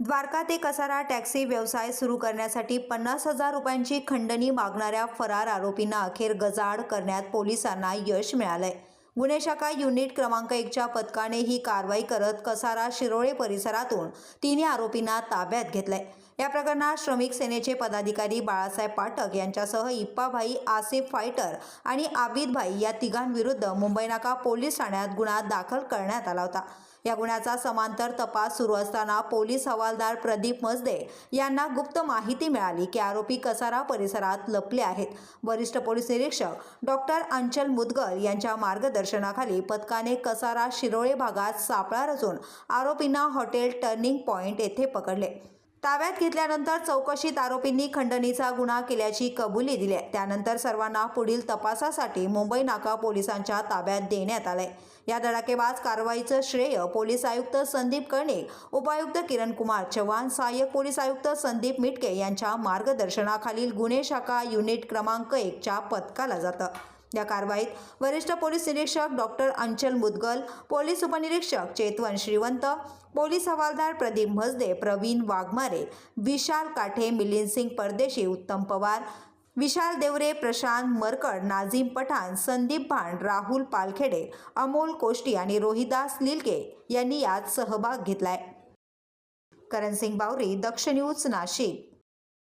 द्वारका ते कसारा टॅक्सी व्यवसाय सुरू करण्यासाठी पन्नास हजार रुपयांची खंडणी मागणाऱ्या फरार आरोपींना अखेर गजाआड करण्यात पोलिसांना यश मिळालंय. गुन्हे शाखा युनिट क्रमांक एकच्या पथकाने ही कारवाई करत कसारा शिरोळे परिसरातून तिन्ही आरोपींना ताब्यात घेतलंय. या प्रकरणात श्रमिक सेनेचे पदाधिकारी बाळासाहेब पाठक यांच्यासह इप्पाभाई आसिफ फायटर आणि आबिदभाई या तिघांविरुद्ध मुंबई नाका पोलीस ठाण्यात गुन्हा दाखल करण्यात आला होता. या गुन्ह्याचा समांतर तपास सुरू असताना पोलीस हवालदार प्रदीप मजदे यांना गुप्त माहिती मिळाली की आरोपी कसारा परिसरात लपले आहेत. वरिष्ठ पोलीस निरीक्षक डॉक्टर अंचल मुदगल यांच्या मार्गदर्शन मार्गदर्शनाखाली पथकाने कसारा शिरोळे भागात सापळा रचून आरोपींना हॉटेल टर्निंग पॉइंट येथे पकडले. ताब्यात घेतल्यानंतर चौकशीत आरोपींनी खंडणीचा गुन्हा केल्याची कबुली दिली. त्यानंतर सर्वांना पुढील तपासासाठी मुंबई नाका पोलिसांच्या ताब्यात देण्यात आलंय या धडाकेबाज कारवाईचं श्रेय पोलीस आयुक्त संदीप कर्णिक उपायुक्त किरण कुमार चव्हाण सहाय्यक पोलीस आयुक्त संदीप मिटके यांच्या मार्गदर्शनाखालील गुन्हे शाखा युनिट क्रमांक एकच्या पथकाला जातं. या कारवाईत वरिष्ठ पोलीस निरीक्षक डॉक्टर अंचल मुदगल पोलीस उपनिरीक्षक चेतवन श्रीवंत पोलीस हवालदार प्रदीप म्हसदे प्रवीण वाघमारे विशाल काठे मिलिंद सिंग परदेशी उत्तम पवार विशाल देवरे प्रशांत मरकड नाझीम पठाण संदीप भांड राहुल पालखेडे अमोल कोष्टी आणि रोहिदास लिलके यांनी यात सहभाग घेतलाय. करण सिंग बावरी दक्ष न्यूज नाशिक.